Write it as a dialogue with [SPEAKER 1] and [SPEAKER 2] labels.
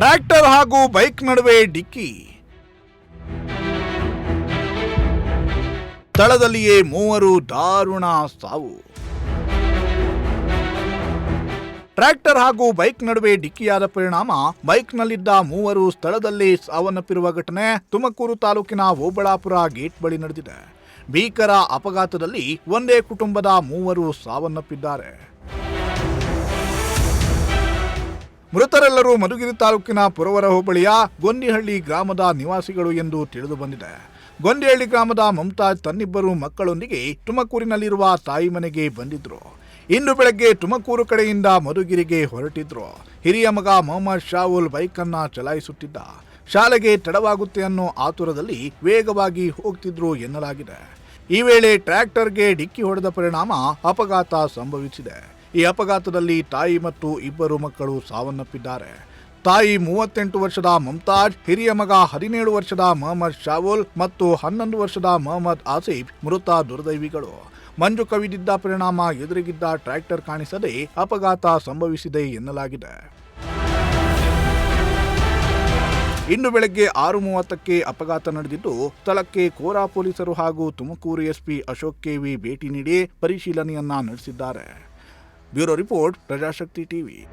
[SPEAKER 1] Tractor ಹಾಗೂ bike ನಡುವೆ ಡಿಕ್ಕಿ. ಸ್ಥಳದಲ್ಲಿಯೇ ಮೂವರು ದಾರುಣ ಸಾವು. ಟ್ರ್ಯಾಕ್ಟರ್ ಹಾಗೂ ಬೈಕ್ ನಡುವೆ ಡಿಕ್ಕಿಯಾದ ಪರಿಣಾಮ ಬೈಕ್ನಲ್ಲಿದ್ದ ಮೂವರು ಸ್ಥಳದಲ್ಲಿ ಸಾವನ್ನಪ್ಪಿರುವ ಘಟನೆ ತುಮಕೂರು ತಾಲೂಕಿನ ಓಬಳಾಪುರ ಗೇಟ್ ಬಳಿ ನಡೆದಿದೆ. ಭೀಕರ ಅಪಘಾತದಲ್ಲಿ ಒಂದೇ ಕುಟುಂಬದ ಮೂವರು ಸಾವನ್ನಪ್ಪಿದ್ದಾರೆ. ಮೃತರೆಲ್ಲರೂ ಮಧುಗಿರಿ ತಾಲೂಕಿನ ಪುರವರ ಹೋಬಳಿಯ ಗೊಂದಿಹಳ್ಳಿ ಗ್ರಾಮದ ನಿವಾಸಿಗಳು ಎಂದು ತಿಳಿದು ಬಂದಿದೆ. ಗೊಂದಿಹಳ್ಳಿ ಗ್ರಾಮದ ಮಮತಾಜ್ ತನ್ನಿಬ್ಬರು ಮಕ್ಕಳೊಂದಿಗೆ ತುಮಕೂರಿನಲ್ಲಿರುವ ತಾಯಿ ಮನೆಗೆ ಬಂದಿದ್ರು. ಇಂದು ಬೆಳಗ್ಗೆ ತುಮಕೂರು ಕಡೆಯಿಂದ ಮಧುಗಿರಿಗೆ ಹೊರಟಿದ್ರು. ಹಿರಿಯ ಮಗ ಮೊಹಮ್ಮದ್ ಶಾವುಲ್ ಬೈಕನ್ನ ಚಲಾಯಿಸುತ್ತಿದ್ದ. ಶಾಲೆಗೆ ತಡವಾಗುತ್ತೆ ಅನ್ನೋ ಆತುರದಲ್ಲಿ ವೇಗವಾಗಿ ಹೋಗ್ತಿದ್ರು ಎನ್ನಲಾಗಿದೆ. ಈ ವೇಳೆ ಟ್ರ್ಯಾಕ್ಟರ್ಗೆ ಡಿಕ್ಕಿ ಹೊಡೆದ ಪರಿಣಾಮ ಅಪಘಾತ ಸಂಭವಿಸಿದೆ. ಈ ಅಪಘಾತದಲ್ಲಿ ತಾಯಿ ಮತ್ತು ಇಬ್ಬರು ಮಕ್ಕಳು ಸಾವನ್ನಪ್ಪಿದ್ದಾರೆ. ತಾಯಿ ಮೂವತ್ತೆಂಟು ವರ್ಷದ ಮಮತಾಜ್, ಹಿರಿಯ ಮಗ ಹದಿನೇಳು ವರ್ಷದ ಮೊಹಮ್ಮದ್ ಶಾವುಲ್ ಮತ್ತು ಹನ್ನೊಂದು ವರ್ಷದ ಮೊಹಮ್ಮದ್ ಆಸಿಫ್ ಮೃತ ದುರ್ದೈವಿಗಳು. ಮಂಜು ಕವಿದಿದ್ದ ಪರಿಣಾಮ ಎದುರಿಗಿದ್ದ ಟ್ರ್ಯಾಕ್ಟರ್ ಕಾಣಿಸದೆ ಅಪಘಾತ ಸಂಭವಿಸಿದೆ ಎನ್ನಲಾಗಿದೆ. ಇಂದು ಬೆಳಗ್ಗೆ ಆರು ಮೂವತ್ತಕ್ಕೆ ಅಪಘಾತ ನಡೆದಿದ್ದು, ಸ್ಥಳಕ್ಕೆ ಕೋರಾ ಪೊಲೀಸರು ಹಾಗೂ ತುಮಕೂರು ಎಸ್ಪಿ ಅಶೋಕ್ ಕೆವಿ ಭೇಟಿ ನೀಡಿ ಪರಿಶೀಲನೆಯನ್ನ ನಡೆಸಿದ್ದಾರೆ. Bureau report Prajashakti TV.